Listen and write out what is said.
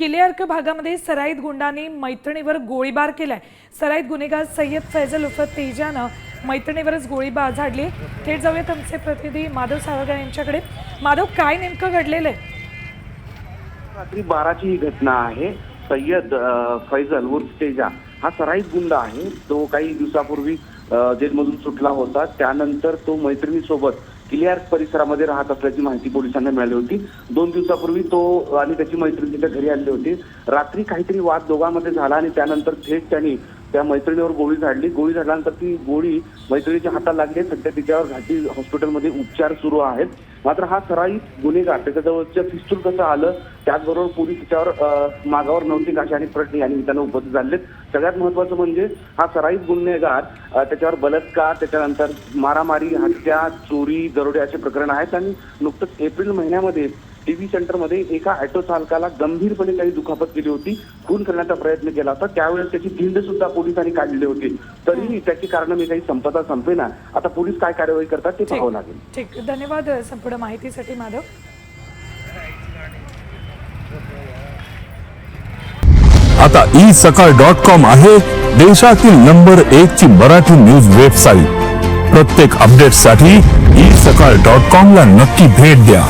किलेअर्क भागामध्ये सराईत गुंडांनी मैत्रिणीवर गोळीबार केलाय. सराईत गुन्हेगार सय्यद फैजल उर्फ तेजानं मैत्रिणीवरच गोळीबार झाडली. थेट जाऊयात आमचे प्रतिनिधी माधव सावरकर यांच्याकडे. माधव काय नेमकं घडलेलं आहे रात्री बाराची ही घटना आहे. सय्यद फैजल उर्फ तेजा हा सराईत गुंड आहे. तो काही दिवसापूर्वी जेलमधून सुटला होता. त्यानंतर तो मैत्रिणीसोबत किलियार्क परिसरामध्ये राहत असल्याची माहिती पोलिसांना मिळाली होती. दोन दिवसापूर्वी तो आणि त्याची मैत्रीण तिच्या घरी आली होती. रात्री काहीतरी वाद दोघांमध्ये झाला आणि त्यानंतर थेट त्यांनी त्या मैत्रिणीवर गोळी झाडली. गोळी झाडल्यानंतर ती गोळी मैत्रिणीच्या हातात लागली. सध्या तिच्यावर घाटी हॉस्पिटलमध्ये उपचार सुरू आहेत. मात्र हा सराईत गुन्हेगार त्याच्याजवळच्या पिस्तूल कसं आलं त्याचबरोबर पोलीस त्याच्यावर मागावर नव्हती काशी आणि प्रश्न आणि निमित्तानं उपस्थित झाले सगळ्यात महत्वाचं म्हणजे हा सराईत गुन्हेगार त्याच्यावर बलात्कार त्याच्यानंतर मारामारी हत्या चोरी दरोडे असे प्रकरण आहेत आणि नुकतंच एप्रिल महिन्यामध्ये टीव्ही सेंटरमध्ये एका ऑटो चालकाला गंभीरपणे काही दुखापत केली होती खून करण्याचा प्रयत्न केला होता त्यावेळेस त्याची धिंड सुद्धा पोलिसांनी काढली होती. तरीही त्याची कारण मी काही संपता संपेना आता पोलीस काय कार्यवाही करतात ते पाहावं लागेल. ठीक. धन्यवाद संपूर्ण माहितीसाठी माधव. आता ई सकाळ डॉट कॉम आहे देशातील नंबर एक ची मराठी न्यूज वेबसाईट. प्रत्येक अपडेटसाठी ई सकाळ डॉट कॉम ला नक्की भेट द्या.